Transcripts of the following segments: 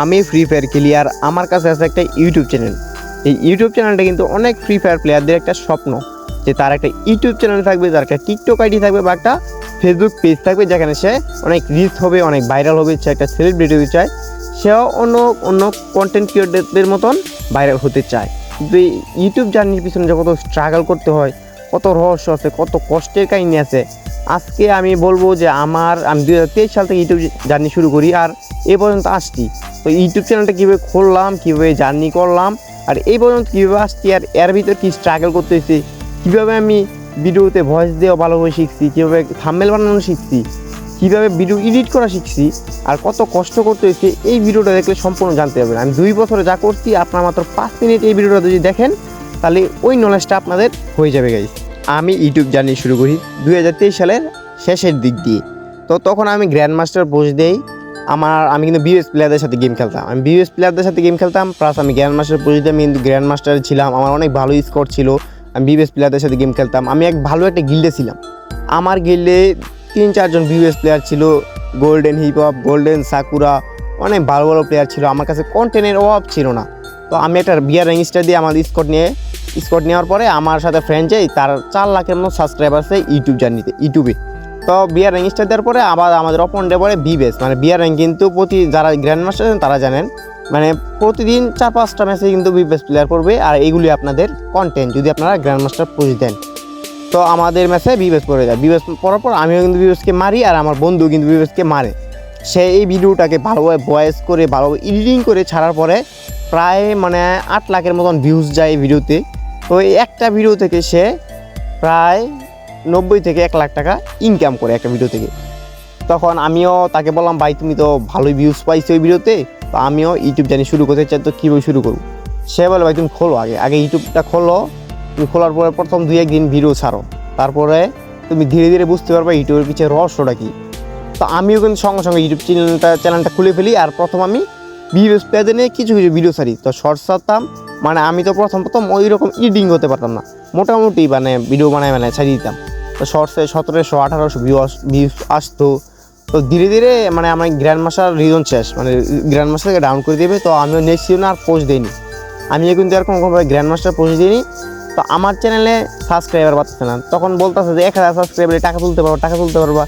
আমি free fire খেলি আর আমার কাছে আছে একটা ইউটিউব চ্যানেল এই ইউটিউব চ্যানেলটা কিন্তু অনেক ফ্রি ফায়ার প্লেয়ারদের একটা স্বপ্ন, যে তার একটা ইউটিউব চ্যানেল থাকবে তার একটা টিকটক আইডি থাকবে বা একটা ফেসবুক পেজ থাকবে, যেখানে সে অনেক রিচ হবে, অনেক ভাইরাল হবে, সে একটা সেলিব্রিটি হতে চায়, সেও অন্য অন্য কন্টেন্ট ক্রিয়েটরদের মতন ভাইরাল হতে চায়। কিন্তু এই ইউটিউব জার্নির পিছনে যে কত স্ট্রাগল করতে হয়, কত রহস্য আছে, কত কষ্টের কাহিনী আছে আজকে আমি বলব যে আমার, আমি দু হাজার তেইশ সাল থেকে ইউটিউব জার্নি শুরু করি আর এ পর্যন্ত আসছি। তো ইউটিউব চ্যানেলটা কীভাবে খুললাম, কীভাবে জার্নি করলাম, আর এই পর্যন্ত কীভাবে আসছি আর এর ভিতর কী স্ট্রাগল করতে হয়েছে কীভাবে আমি ভিডিওতে ভয়েস দেওয়া ভালোভাবে শিখছি, কীভাবে থাম্বেল বানানো শিখছি, কীভাবে ভিডিও এডিট করা শিখছি, আর কত কষ্ট করতে হয়েছে এই ভিডিওটা দেখলে সম্পূর্ণ জানতে পারবেন। আমি দুই বছরে যা করছি, আপনার মাত্র পাঁচ মিনিট এই ভিডিওটা যদি দেখেন, তাহলে ওই নলেজটা আপনাদের হয়ে যাবে গাইজ আমি ইউটিউব জার্নি শুরু করি দু হাজার তেইশ সালের শেষের দিক দিয়ে। তো তখন আমি গ্র্যান্ড মাস্টার পোজ দেই। আমার, আমি কিন্তু বিএস প্লেয়ারদের সাথে গেম খেলতাম। আমি বিএস প্লেয়ারদের সাথে গেম খেলতাম প্লাস আমি গ্র্যান্ড মাস্টার দিয়ে আমি কিন্তু গ্র্যান্ড মাস্টার ছিলাম। আমার অনেক ভালো স্কোর ছিল, আমি বিএস প্লেয়ারদের সাথে গেম খেলতাম। আমি এক ভালো একটা গিল্ডে ছিলাম। আমার গিল্ডে তিন চারজন বিএস প্লেয়ার ছিল golden hip hop golden Sakura অনেক ভালো ভালো প্লেয়ার ছিল। আমার কাছে কন্টেন্টের অভাব ছিল না। তো আমি একটা বিয়ার রেজিস্টার দিয়ে আমার স্কোর নিয়ে স্কোর নেওয়ার পরে আমার সাথে ফ্রেন্ড যাই, তার চার লাখের মতো সাবস্ক্রাইবার আছে ইউটিউব জার্নিতে ইউটিউবে তো বিয়ার রেজিস্টার দেওয়ার পরে আবার আমাদের অপনডে পরে বিবেস মানে বিয়ার র্যাঙ্ক কিন্তু প্রতি, যারা গ্র্যান্ড মাস্টার আছেন তারা জানেন। মানে প্রতিদিন চার পাঁচটা ম্যাচে কিন্তু বিবেস প্লেয়ার পড়বে আর এইগুলি আপনাদের কন্টেন্ট যদি আপনারা গ্র্যান্ড মাস্টার পুষ দেন। তো আমাদের ম্যাচে বিবেস পড়ে যায়। বিবেস পড়ার পর আমিও কিন্তু বিবেসকে মারি, আর আমার বন্ধু কিন্তু বিবেসকে মারে। সে এই ভিডিওটাকে ভালোভাবে ভয়েস করে, ভালোভাবে এডিটিং করে ছাড়ার পরে প্রায় মানে আট লাখের মতন ভিউজ যায় এই ভিডিওতে তো এই একটা ভিডিও থেকে সে প্রায় নব্বই থেকে এক লাখ টাকা ইনকাম করে একটা ভিডিও থেকে। তখন আমিও তাকে বললাম, ভাই, তুমি তো ভালোই ভিউজ পাইছো ওই ভিডিওতে তো আমিও ইউটিউব জানি শুরু করতে চাই, তো কীভাবে শুরু করব? সে বলে, ভাই, তুমি খোলো আগে আগে ইউটিউবটা খোলো, তুমি খোলার পরে প্রথম দুই একদিন ভিডিও ছাড়ো, তারপরে তুমি ধীরে ধীরে বুঝতে পারবে ইউটিউবের পিছিয়ে রহস্যটা কী। তো আমিও কিন্তু সঙ্গে সঙ্গে ইউটিউব চ্যানেলটা চ্যানেলটা খুলে ফেলি, আর প্রথম আমি ভিডিওস পেজে নিয়ে কিছু কিছু ভিডিও ছাড়ি। তো শর্টস ছাড়তাম মানে আমি তো প্রথম প্রথম ওই রকম ইডিং করতে পারতাম না। মোটামুটি মানে ভিডিও বানায় বানায় ছাড়িয়ে দিতাম। তো শর্টসে সতেরোশো, আঠারোশো ভিউ ভিউস আসতো। তো ধীরে ধীরে মানে আমার গ্র্যান্ড মাস্টার রিজন শেষ। মানে গ্র্যান্ড মাস্টারকে ডাউন করে দেবে, তো আমিও নেক্সট সিজনে আর পোস্ট দিইনি। আমিও কিন্তু এরকম কোনোভাবে গ্র্যান্ড মাস্টার পোস্ট দিইনি। তো আমার চ্যানেলে সাবস্ক্রাইবার পাচ্ছে না। তখন বলতেছে যে, এক হাজার সাবস্ক্রাইবারে টাকা তুলতে পারব টাকা তুলতে পারবা।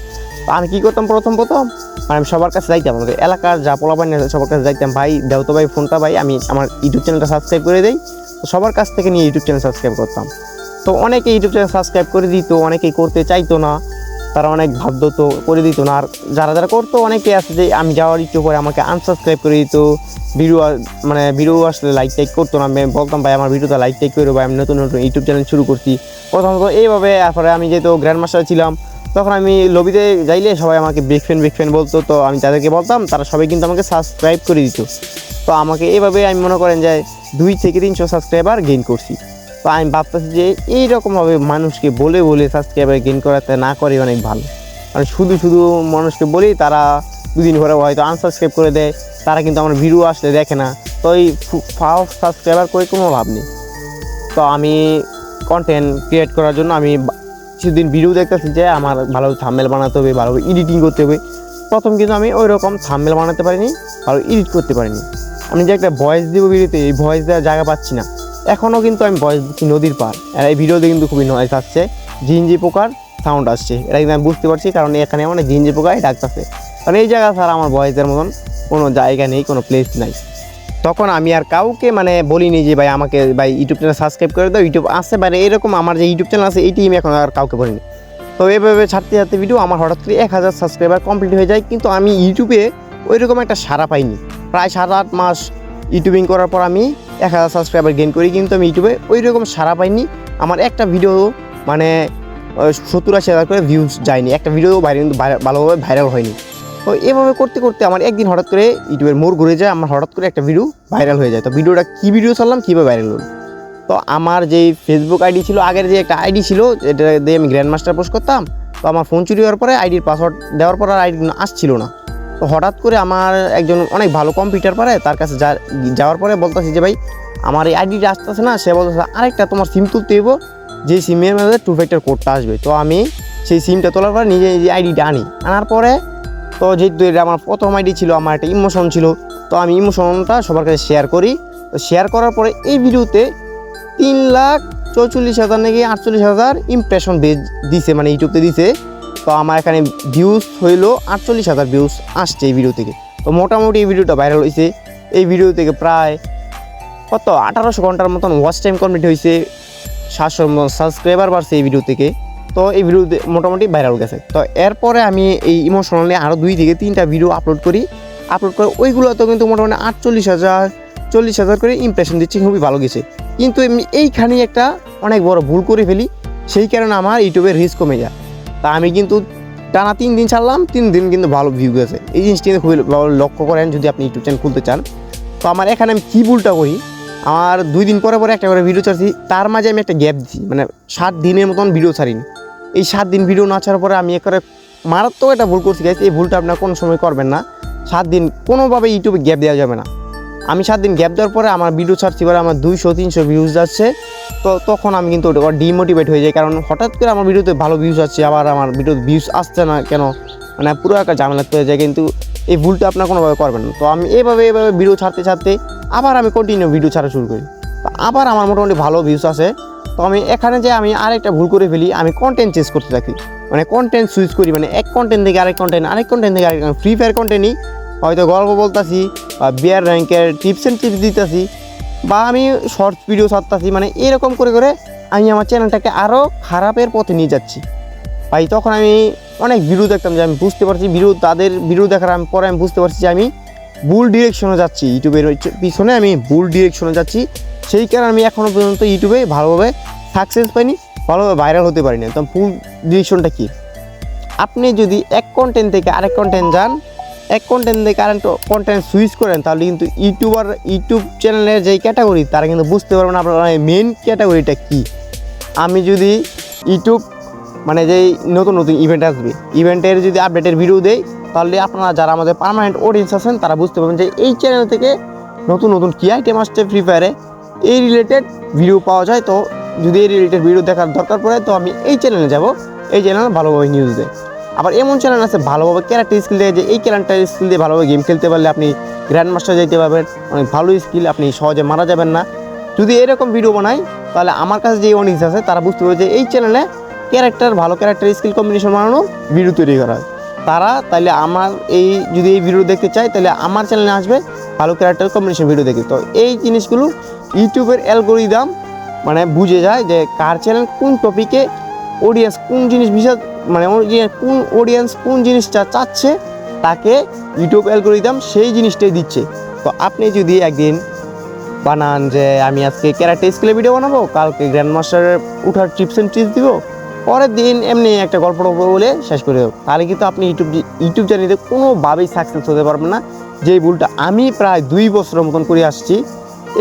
আমি কী করতাম প্রথম প্রথম? মানে আমি সবার কাছে যাইতাম। আমাদের এলাকার যা পোলাপানি সবার কাছে যাইতাম। ভাই, দেও তো ভাই ফোনটা ভাই, আমি আমার ইউটিউব চ্যানেলটা সাবস্ক্রাইব করে দিই। তো সবার কাছ থেকে নিয়ে ইউটিউব চ্যানেল সাবস্ক্রাইব করতাম। তো অনেকে ইউটিউব চ্যানেল সাবস্ক্রাইব করে দিত, অনেকেই করতে চাইতো না। তারা অনেক ভাবত তো করে দিত না। আর যারা যারা করতো, অনেকে আছে যে আমি যাওয়ার ইচ্ছে করে আমাকে আনসাবস্ক্রাইব করে দিত। ভিডিও মানে ভিডিও আসলে লাইক টাইক করতো না। আমি বলতাম, ভাই, আমার ভিডিওতে লাইক টাইক করে ভাই। আমি নতুন নতুন ইউটিউব চ্যানেল শুরু করছি। প্রথমত এইভাবে, তারপরে আমি যেহেতু গ্র্যান্ড মাস্টার ছিলাম তখন আমি লবিতে যাইলে সবাই আমাকে বিগ ফ্যান বিগ ফ্যান বলতো, তো আমি তাদেরকে বলতাম, তারা সবাই কিন্তু আমাকে সাবস্ক্রাইব করে দিত। তো আমাকে এইভাবে আমি মনে করেন যে দুই থেকে তিনশো সাবস্ক্রাইবার গেইন করছি। তো আমি ভাবতেছি যে এইরকমভাবে মানুষকে বলে বলে সাবস্ক্রাইবার গেইন করাতে না করে অনেক ভালো। কারণ শুধু শুধু মানুষকে বলি তারা দুদিন পরে হয়তো আনসাবস্ক্রাইব করে দেয়, তারা কিন্তু আমার ভিডিও আসলে দেখে না। তো এই ফার্স্ট সাবস্ক্রাইবার করে কোনো লাভ নেই। তো আমি কন্টেন্ট ক্রিয়েট করার জন্য আমি কিছুদিন ভিডিও দেখতেছি যে আমার ভালো থাম্বেল বানাতে হবে, ভালো এডিটিং করতে হবে। প্রথম কিন্তু আমি ওই রকম থাম্বেল বানাতে পারিনি, ভালো এডিট করতে পারিনি। আমি যে একটা ভয়েস দিব ভিডিওতে, এই ভয়েস দেওয়ার জায়গা পাচ্ছি না। এখনও কিন্তু আমি ভয়েস দিচ্ছি নদীর পার আর এই ভিডিওতে কিন্তু খুবই নয়েস আসছে। জিঞ্জি পোকার সাউন্ড আসছে। এটা কিন্তু আমি বুঝতে পারছি, কারণ এখানে মানে জিঞ্জি পোকায় ডাকতেছে। কারণ এই জায়গা ছাড়া আমার ভয়েসের মতন কোনো জায়গা নেই, কোনো প্লেস নাই। তখন আমি আর কাউকে মানে বলিনি যে ভাই আমাকে ভাই ইউটিউব চ্যানেল সাবস্ক্রাইব করে দাও, ইউটিউব আসছে বাইরে এরকম আমার যে ইউটিউব চ্যানেল আছে এইটি আমি এখন আর কাউকে বলিনি। তো এভাবে ছাড়তে ছাড়তে ভিডিও আমার হঠাৎ করে এক হাজার সাবস্ক্রাইবার কমপ্লিট হয়ে যায়, কিন্তু আমি ইউটিউবে ওই রকম একটা সারা পাইনি। প্রায় সাত আট মাস ইউটিউবিং করার পর আমি এক হাজার সাবস্ক্রাইবার গেইন করি, কিন্তু আমি ইউটিউবে ওই রকম সারা পাইনি। আমার একটা ভিডিও মানে সত্তর আশি হাজার করে ভিউজ যায়নি। একটা ভিডিও বাইরে কিন্তু ভাইরা- ভালোভাবে ভাইরাল হয়নি। তো এভাবে করতে করতে আমার একদিন হঠাৎ করে ইউটিউবের মোড় ঘুরে যায়, আমার হঠাৎ করে একটা ভিডিও ভাইরাল হয়ে যায়। তো ভিডিওটা কী ভিডিও ছাড়লাম, কীভাবে ভাইরাল হলো? তো আমার যেই ফেসবুক আইডি ছিল, আগের যে একটা আইডি ছিল এটা দিয়ে আমি গ্র্যান্ড মাস্টার পোস্ট করতাম, তো আমার ফোন চুরি হওয়ার পরে আইডির পাসওয়ার্ড দেওয়ার পর আর আইডি আসছিল না। তো হঠাৎ করে আমার একজন অনেক ভালো কম্পিউটার পারে, তার কাছে যাওয়ার পরে বলতেছি যে, ভাই, আমার এই আইডিটা আসতেছে না। সে বলতেছে, আরেকটা, তোমার সিম তুলতে হইব যে সিমের মধ্যে টু ফ্যাক্টর কোডটা আসবে। তো আমি সেই সিমটা তোলার পরে নিজে নিজে আইডিটা আনি। আনার পরে তো যেহেতু এটা আমার প্রথম আইডি ছিল, আমার একটা ইমোশন ছিল, তো আমি ইমোশনটা সবার কাছে শেয়ার করি। তো শেয়ার করার পরে এই ভিডিওতে তিন লাখ চৌচল্লিশ হাজার নাকি আটচল্লিশ হাজার ইমপ্রেশন দিছে মানে ইউটিউবতে দিছে। তো আমার এখানে ভিউজ হইল আটচল্লিশ হাজার ভিউজ আসছে এই ভিডিও থেকে। তো মোটামুটি এই ভিডিওটা ভাইরাল হয়েছে এই ভিডিও থেকে প্রায় কত? আঠারোশো ঘণ্টার মতন ওয়াচ টাইম কমপ্লিট হয়েছে সাতশো সাবস্ক্রাইবার বাড়ছে এই ভিডিও থেকে। তো এই ভিডিওতে মোটামুটি ভাইরাল গেছে। তো এরপরে আমি এই ইমোশনালি আরও দুই থেকে তিনটা ভিডিও আপলোড করি। আপলোড করে ওইগুলোতে কিন্তু মোটামুটি আটচল্লিশ হাজার, চল্লিশ হাজার করে ইমপ্রেশন দিচ্ছে, খুবই ভালো গেছে। কিন্তু এইখানেই একটা অনেক বড় ভুল করে ফেলি, সেই কারণে আমার ইউটিউবের রিস্ক কমে যায়। তা আমি কিন্তু টানা তিন দিন ছাড়লাম, তিন দিন কিন্তু ভালো ভিউ গেছে। এই জিনিসটি কিন্তু খুবই লক্ষ্য করেন যদি আপনি ইউটিউব চ্যানেল খুলতে চান। তো আমার এখানে আমি কী ভুলটা করি? আমার দুই দিন পরে পরে একটা করে ভিডিও ছাড়ছি, তার মাঝে আমি একটা গ্যাপ দিচ্ছি মানে সাত দিনের মতন ভিডিও ছাড়িনি। এই সাত দিন ভিডিও না ছাড়ার পরে আমি একবারে মারাত্মক একটা ভুল করছি গাইছি এই ভুলটা আপনার কোনো সময় করবেন না। সাত দিন কোনোভাবে ইউটিউবে গ্যাপ দেওয়া যাবে না। আমি সাত দিন গ্যাপ দেওয়ার পরে আমার ভিডিও ছাড়ছি পরে আমার দুইশো, তিনশো ভিউজ যাচ্ছে। তো তখন আমি কিন্তু ওটা ডিমোটিভেট হয়ে যাই, কারণ হঠাৎ করে আমার ভিডিওতে ভালো ভিউজ আসছে, আবার আমার ভিডিওতে ভিউজ আসছে না কেন? মানে পুরো একটা ঝামেলা হয়ে যায়, কিন্তু এই ভুলটা আপনার কোনোভাবে করবেন না। তো আমি এভাবে এভাবে ভিডিও ছাড়তে ছাড়তে আবার আমি কন্টিনিউ ভিডিও ছাড়া শুরু করি। আবার আমার মোটামুটি ভালো ভিউজ আসে। তো আমি এখানে যে আমি আরেকটা ভুল করে ফেলি, আমি কন্টেন্ট চেঞ্জ করতে থাকি। মানে কন্টেন্ট সুইচ করি মানে এক কন্টেন্ট থেকে আরেক কন্টেন্ট আরেক কন্টেন্ট থেকে আরেক ফ্রি ফায়ার কন্টেন্টই হয়তো গল্প বলতাছি, বা বিয়ার র্যাঙ্কের টিপস অ্যান্ড টিপস দিতেছি, বা আমি শর্টস ভিডিও ছাড়তাছি মানে এরকম করে করে আমি আমার চ্যানেলটাকে আরও খারাপের পথে নিয়ে যাচ্ছি। ভাই, তখন আমি অনেক ভিডিও দেখতাম যে আমি বুঝতে পারছি ভিডিও তাদের ভিডিও দেখার আমি পরে আমি বুঝতে পারছি যে আমি ভুল ডিরেকশনে যাচ্ছি। ইউটিউবের পিছনে আমি ভুল ডিরেকশনে যাচ্ছি। সেই কারণে আমি এখনও পর্যন্ত ইউটিউবে ভালোভাবে সাকসেস পাইনি, ভালোভাবে ভাইরাল হতে পারিনি। তো ভুল ডিরেকশনটা কী? আপনি যদি এক কন্টেন্ট থেকে আরেক কন্টেন্ট যান, এক কন্টেন্ট থেকে আরেক কন্টেন্ট সুইচ করেন, তাহলে কিন্তু ইউটিউবার, ইউটিউব চ্যানেলের যেই ক্যাটাগরি তারা কিন্তু বুঝতে পারবে না আপনার মেন ক্যাটাগরিটা কী। আমি যদি ইউটিউব মানে যেই নতুন নতুন ইভেন্ট আসবে ইভেন্টের যদি আপডেটের ভিডিও দেই, তাহলে আপনারা যারা আমাদের পার্মানেন্ট অডিয়েন্স আছেন, তারা বুঝতে পারবেন যে এই চ্যানেল থেকে নতুন নতুন কী আইটেম আসছে ফ্রি ফায়ারে এই রিলেটেড ভিডিও পাওয়া যায়, তো যদি এই রিলেটেড ভিডিও দেখার দরকার পড়ে, তো আমি এই চ্যানেলে যাব। এই চ্যানেল ভালোভাবে নিউজ দেয় আবার এমন চ্যানেল আছে, ভালোভাবে ক্যারেক্টার স্কিল দেয় যে, এই ক্যারেক্টার স্কিল দিয়ে ভালোভাবে গেম খেলতে পারলে আপনি গ্র্যান্ড মাস্টার যেতে পারবেন। অনেক ভালো স্কিল আপনি সহজে মারা যাবেন না। যদি এরকম ভিডিও বানাই, তাহলে আমার কাছে যে অডিয়েন্স আছে, তারা বুঝতে পারবে যে, এই চ্যানেলে ক্যারেক্টার ভালো ক্যারেক্টার স্কিল কম্বিনেশন বানানো ভিডিও তৈরি করা হয়। তারা তাহলে আমার এই, যদি এই ভিডিও দেখতে চায় তাহলে আমার চ্যানেলে আসবে, ভালো ক্যারেক্টার কম্বিনেশন ভিডিও দেখে। তো এই জিনিসগুলো ইউটিউবের অ্যালগোরিদম মানে বুঝে যায় যে কার চ্যানেল কোন টপিকে অডিয়েন্স কোন জিনিস বিশেষ মানে কোন অডিয়েন্স কোন জিনিসটা চাচ্ছে, তাকে ইউটিউব অ্যালগোরিদম সেই জিনিসটাই দিচ্ছে। তো আপনি যদি একদিন বানান যে আমি আজকে ক্যারাটে স্কুলে ভিডিও বানাবো, কালকে গ্র্যান্ড মাস্টারের উঠার টিপস অ্যান্ড টিপস দিব, পরের দিন এমনি একটা গল্প টল্প বলে শেষ করে দেবো। তাহলে কিন্তু আপনি ইউটিউব ইউটিউব চ্যানেলে কোনোভাবেই সাকসেস হতে পারবেন না। যেই ভুলটা আমি প্রায় দুই বছরের মতন করে আসছি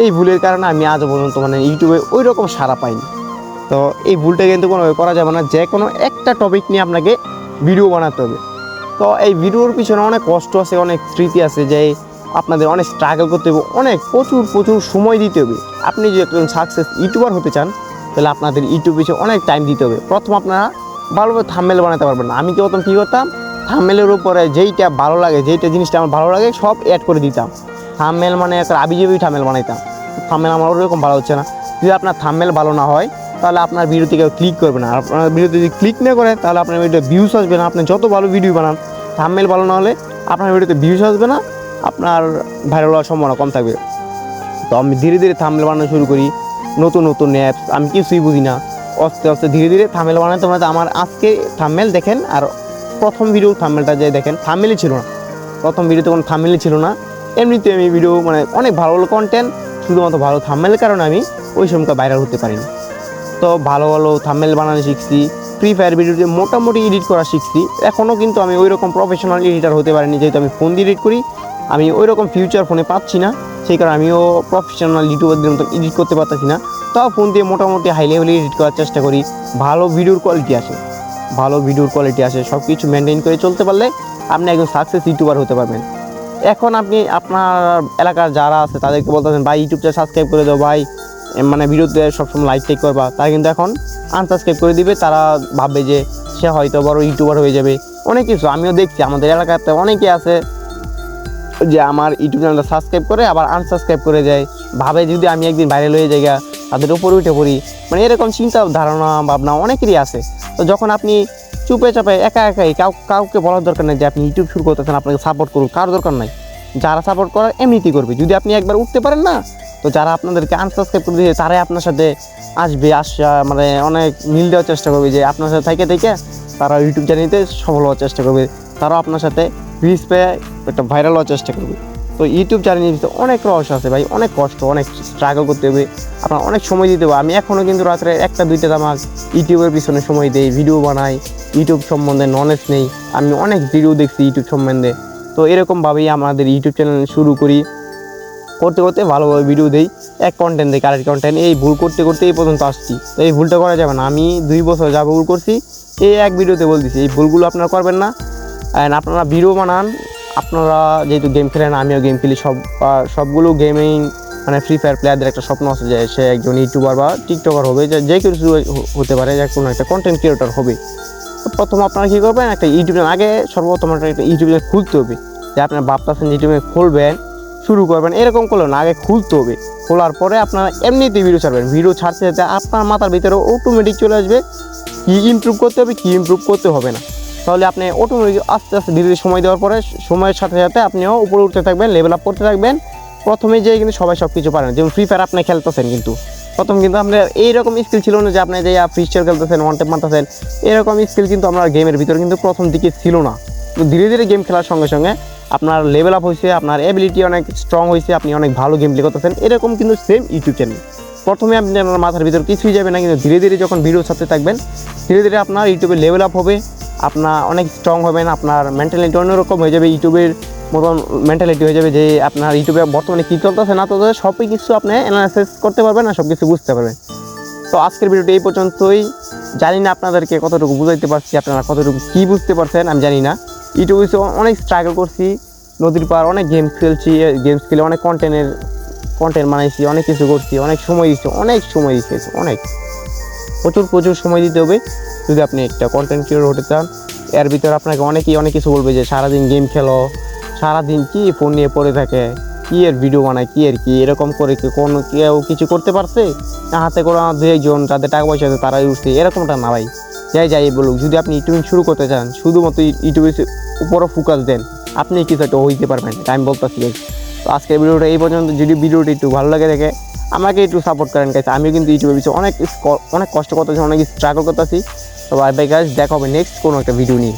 এই ভুলের কারণে আমি আজও পর্যন্ত মানে ইউটিউবে ওই রকম সাড়া পাইনি। তো এই ভুলটা কিন্তু কোনোভাবে করা যাবে না, যে কোনো একটা টপিক নিয়ে আপনাকে ভিডিও বানাতে হবে। তো এই ভিডিওর পিছনে অনেক কষ্ট আছে, অনেক স্মৃতি আছে, যে আপনাদের অনেক স্ট্রাগল করতে হবে, অনেক প্রচুর প্রচুর সময় দিতে হবে। আপনি যদি একজন সাকসেস ইউটিউবার হতে চান, তাহলে আপনাদের ইউটিউব পিছনে অনেক টাইম দিতে হবে। প্রথম আপনারা ভালোভাবে থাম্মেল বানাতে পারবেন না। আমি কি প্রথম কী করতাম? থাম্মেলের উপরে যেইটা ভালো লাগে, যেইটা জিনিসটা আমার ভালো লাগে, সব অ্যাড করে দিতাম। থাম্মেল মানে একটা আবিজেবি থাম্মেল বানাইতাম। থাম্মেল আমার ওরকম ভালো হচ্ছে না। যদি আপনার থাম্মেল ভালো না হয়, তাহলে আপনার ভিডিওতে কেউ ক্লিক করবে না। আপনার ভিডিওতে যদি ক্লিক না করে, তাহলে আপনার ভিডিও ভিউজ আসবে না। আপনি যত ভালো ভিডিও বানান থাম্মেল ভালো না হলে আপনার ভিডিওতে ভিউজ আসবে না। আপনার ভাইরাল হওয়ার সম্ভাবনা কম থাকবে। তো আমি ধীরে ধীরে থাম্মেল বানানো শুরু করি। নতুন নতুন অ্যাপস আমি কিছুই বুঝি না। আস্তে আস্তে ধীরে ধীরে থামেল বানাতে বানাতে আমার আজকে থামেল দেখেন, আর প্রথম ভিডিও থামেলটা যে দেখেন থামেলই ছিল না। প্রথম ভিডিওতে কোনো থামেলই ছিল না। এমনিতে আমি ভিডিও মানে অনেক ভালো ভালো কন্টেন্ট শুধুমাত্র ভালো থামেলের কারণে আমি ওই সময়টা ভাইরাল হতে পারিনি। তো ভালো ভালো থামেল বানানো শিখছি ফ্রি ফায়ার ভিডিওতে মোটামুটি এডিট করা শিখছি। এখনও কিন্তু আমি ওই রকম প্রফেশনাল এডিটার হতে পারিনি, যেহেতু আমি ফোন দিয়ে এডিট করি। আমি ওই রকম ফিউচার ফোনে পাচ্ছি না, সেই কারণে আমিও প্রফেশনাল ইউটিউবারদের মতো এডিট করতে পারতেছি না। তাও ফোন দিয়ে মোটামুটি হাই লেভেলে এডিট করার চেষ্টা করি, ভালো ভিডিওর কোয়ালিটি আসে। ভালো ভিডিওর কোয়ালিটি আসে সব কিছু মেনটেন করে চলতে পারলে আপনি একজন সাকসেস ইউটিউবার হতে পারবেন। এখন আপনি আপনার এলাকার যারা আছে তাদেরকে বলতেছেন ভাই ইউটিউবটা সাবস্ক্রাইব করে দাও, ভাই। মানে ভিডিওতে সবসময় লাইক টেক করবা। তারা কিন্তু এখন আনসাবস্ক্রাইব করে দিবে। তারা ভাববে যে সে হয়তো বড় ইউটিউবার হয়ে যাবে। অনেক কিছু। আমিও দেখছি। আমাদের এলাকাতে অনেকে আছে যে আমার ইউটিউব চ্যানেলটা সাবস্ক্রাইব করে, আবার আনসাবস্ক্রাইব করে যায় ভাবে যদি আমি একদিন ভাইরাল হয়ে যাই তাদের উপরে উঠে পড়ি। মানে এরকম চিন্তা ধারণা ভাবনা অনেকেরই আছে। তো যখন আপনি চুপে চাপে, একা একাই কাউ, কাউকে বলার দরকার নেই যে আপনি ইউটিউব শুরু করতেছেন, আপনাকে সাপোর্ট করুন, কার দরকার নাই। যারা সাপোর্ট করার এমনিতেই করবে। যদি আপনি একবার উঠতে পারেন না, তো যারা আপনাদেরকে আনসাবস্ক্রাইব করে দিয়ে তারাই আপনার সাথে আসবে, আসা মানে অনেক মিল দেওয়ার চেষ্টা করবে যে আপনার সাথে থেকে থেকে তারা ইউটিউব চ্যানেলতে সফল হওয়ার চেষ্টা করবে। তারাও আপনার সাথে রিচ পেয়ে একটা ভাইরাল হওয়ার চেষ্টা করবে। তো ইউটিউব চ্যানেলের ভিতরে অনেক রহস্য আছে ভাই, অনেক কষ্ট, অনেক স্ট্রাগল করতে হবে। আপনার অনেক সময় দিতে হবে। আমি এখনও কিন্তু রাত্রে একটা, দুইটা আমার ইউটিউবের পিছনে সময় দিই ভিডিও বানাই। ইউটিউব সম্বন্ধে নলেজ নেই। আমি অনেক ভিডিও দেখছি ইউটিউব সম্বন্ধে। তো এরকমভাবেই আমাদের ইউটিউব চ্যানেল শুরু করি। করতে করতে ভালোভাবে ভিডিও দেই। এক কন্টেন্ট দিই কারেক্ট কন্টেন্ট এই ভুল করতে করতে এই পর্যন্ত আসছি। তো এই ভুলটা করা যাবে না। আমি দুই বছর যা ভুল করছি, এই এক ভিডিওতে বলতেছি এই ভুলগুলো আপনারা করবেন না। অ্যান্ড আপনারা ভিডিও বানান। আপনারা যেহেতু গেম খেলেন, আমিও গেম খেলি। সব সবগুলো গেমিং মানে ফ্রি ফায়ার প্লেয়ারদের একটা স্বপ্ন আছে যে সে একজন ইউটিউবার বা টিকটকার হবে। যে যে কিছু হতে পারে, যে কোনো একটা কন্টেন্ট ক্রিয়েটর হবে। প্রথম আপনারা কী করবেন, একটা ইউটিউব চ্যানেল আগে সর্বপ্রথম একটা ইউটিউব চ্যানেল খুলতে হবে। যে আপনার ভাবতেছেন ইউটিউব খুলবেন, শুরু করবেন, এরকম করল না, আগে খুলতে হবে। খোলার পরে আপনারা এমনিতেই ভিডিও ছাড়বেন। ভিডিও ছাড়তে ছাড়তে আপনার মাথার ভিতরে অটোমেটিক চলে আসবে, কী ইমপ্রুভ করতে হবে, কী ইমপ্রুভ করতে হবে না। তাহলে আপনি অটোমেটিক আস্তে আস্তে ধীরে সময় দেওয়ার পরে সময়ের সাথে সাথে আপনিও উপরে উঠতে থাকবেন লেভেল আপ করতে থাকবেন। প্রথমে যেয়ে কিন্তু সবাই সব কিছু পারেন। যেমন ফ্রি ফায়ার আপনি খেলতেছেন কিন্তু। প্রথম কিন্তু আপনার এইরকম স্কিল ছিল না যে আপনি যে ফ্রি খেলতেছেন ওয়ান টেপ মারতেছেন, এরকম স্কিল কিন্তু আমরা গেমের ভিতরে কিন্তু প্রথম দিকে ছিল না। তো ধীরে ধীরে গেম খেলার সঙ্গে সঙ্গে আপনার লেভেল আপ হয়েছে আপনার এবিলিটি অনেক স্ট্রং হয়েছে আপনি অনেক ভালো গেম প্লে করতেছেন, এরকম কিন্তু সেম ইউটিউব চ্যানেল প্রথমে আপনি আপনার মাথার ভিতর কিছুই যাবে না, কিন্তু ধীরে ধীরে যখন ভিডিও ছাড়তে থাকবেন, ধীরে ধীরে আপনার ইউটিউবে লেভেল আপ হবে, আপনার অনেক স্ট্রং হবেন, আপনার মেন্টালিটি অন্যরকম হয়ে যাবে ইউটিউবের মতন মেন্টালিটি হয়ে যাবে যে আপনার ইউটিউবে বর্তমানে কী চলতেছে না চলতেছে, সবই কিছু আপনি অ্যানালাইসিস করতে পারবেন আর সব কিছু বুঝতে পারবেন। তো আজকের ভিডিওটি এই পর্যন্তই। জানি না আপনাদেরকে কতটুকু বুঝাইতে পারছি, আপনারা কতটুকু কী বুঝতে পারছেন, আমি জানি না। ইউটিউবে অনেক স্ট্রাগল করছি, নদীর পার অনেক গেম খেলছি গেমস খেলে অনেক কন্টেন্টের কন্টেন্ট বানাইছি, অনেক কিছু করছি, অনেক সময় দিচ্ছি অনেক সময় দিচ্ছি অনেক। প্রচুর প্রচুর সময় দিতে হবে যদি আপনি একটা কন্টেন্ট ক্রিয়েটর হতে চান। এর ভিতরে আপনাকে অনেকেই অনেক কিছু বলবে যে সারাদিন গেম খেলো সারাদিন কি ফোন নিয়ে পড়ে থাকে? কি এর ভিডিও বানায়? কি এর কি? এরকম করে কি কোনো কেউ কিছু করতে পারছে? না, হাতে করে আমার দু একজন যাদের টাকা পয়সা আছে তারাই উঠছে। এরকমটা না ভাই। যাই যাই বলুক। যদি আপনি ইউটিউবিং শুরু করতে চান, শুধুমাত্র ইউটিউবের উপরও ফোকাস দেন, আপনি কিছু একটা হইতে পারবেন। আমি বলতেছি। তো আজকের ভিডিওটা এই পর্যন্ত। যদি ভিডিওটি একটু ভালো লাগে দেখে আমাকে একটু সাপোর্ট করেন গাইস আমিও কিন্তু ইউটিউবের পিছনে অনেক অনেক কষ্ট করতেছি, অনেক স্ট্রাগল করতেছি। তো বাই বাই গাইস দেখা হবে নেক্সট কোনো একটা ভিডিও নিয়ে।